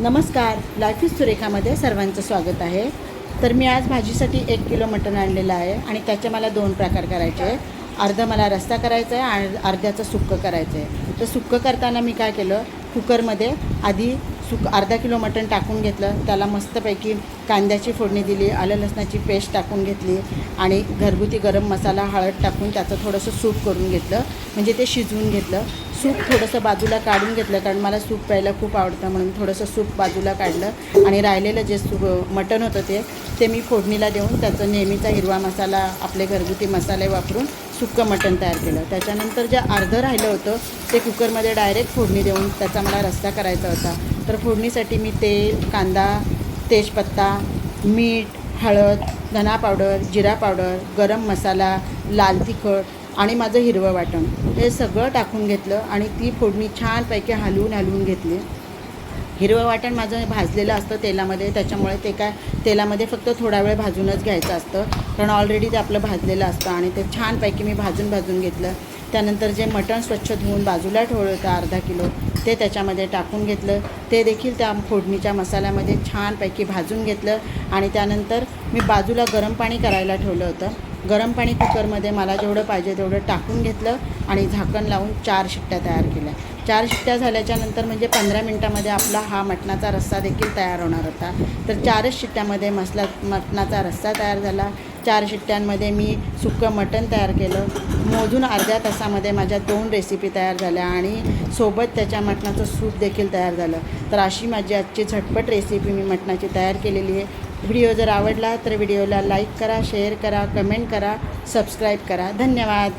नमस्कार life is सुरेखामध्ये सर्वांचं स्वागत आहे. तर मी आज भाजीसाठी एक किलो मटण आणलेलं आहे आणि त्याचे मला दोन प्रकार करायचे आहे अर्धं मला रस्ता करायचा आहे आणि अर्ध्याचं सुक्कं करायचं आहे. तर सुक्कं करताना मी काय केलं कुकरमध्ये आधी सुक अर्धा किलो मटण टाकून घेतलं. त्याला मस्तपैकी कांद्याची फोडणी दिली आलं लसणाची पेस्ट टाकून घेतली आणि घरगुती गरम मसाला हळद टाकून त्याचं थोडंसं सूप करून घेतलं. म्हणजे ते शिजवून घेतलं. सूप थोडंसं बाजूला काढून घेतलं कारण मला सूप प्यायला खूप आवडतं म्हणून थोडंसं सूप बाजूला काढलं. आणि राहिलेलं जे सूप मटण होतं ते ते मी फोडणीला देऊन त्याचं नेहमीचा हिरवा मसाला आपले घरगुती मसाले वापरून सुक्कं मटण तयार केलं. त्याच्यानंतर जे अर्धं राहिलं होतं ते कुकरमध्ये डायरेक्ट फोडणी देऊन त्याचा मला रस्ता करायचा होता. तर फोडणीसाठी मी तेल कांदा तेजपत्ता मीठ हळद धना पावडर जिरा पावडर गरम मसाला लाल तिखट आणि माझं हिरवं वाटण. हे सगळं टाकून घेतलं आणि ती फोडणी छानपैकी हलवून हलवून घेतली. हिरवं वाटण माझं भाजलेलं असतं तेलामध्ये त्याच्यामुळे ते काय तेलामध्ये फक्त थोडा वेळ भाजूनच घ्यायचं असतं. कारण ऑलरेडी ते आपलं भाजलेलं असतं आणि ते छानपैकी मी भाजून भाजून घेतलं. त्यानंतर जे मटण स्वच्छ धुवून बाजूला ठेवलं होतं अर्धा किलो ते त्याच्यामध्ये टाकून घेतलं. ते देखील त्या फोडणीच्या मसाल्यामध्ये छानपैकी भाजून घेतलं आणि त्यानंतर मी बाजूला गरम पाणी करायला ठेवलं होतं. गरम पाणी कुकरमध्ये मला जेवढं पाहिजे तेवढं टाकून घेतलं आणि झाकण लावून चार शिट्ट्या तयार केल्या. चार शिट्ट्या झाल्याच्यानंतर म्हणजे पंधरा मिनटामध्ये आपला हा मटणाचा रस्सा देखील तयार होणार होता. तर चारच शिट्ट्यामध्ये मसला मटणाचा रस्सा तयार झाला. चार शिट्ट्यांमध्ये मी सुक्कं मटण तयार केलं. मोजून अर्ध्या तासामध्ये माझ्या दोन रेसिपी तयार झाल्या आणि सोबत त्याच्या मटणाचं सूप देखील तयार झालं. तर अशी माझी आजची झटपट रेसिपी मी मटणाची तयार केलेली आहे. व्हिडिओ जर आवडला तर व्हिडिओला लाईक करा शेअर करा कमेंट करा सबस्क्राईब करा. धन्यवाद.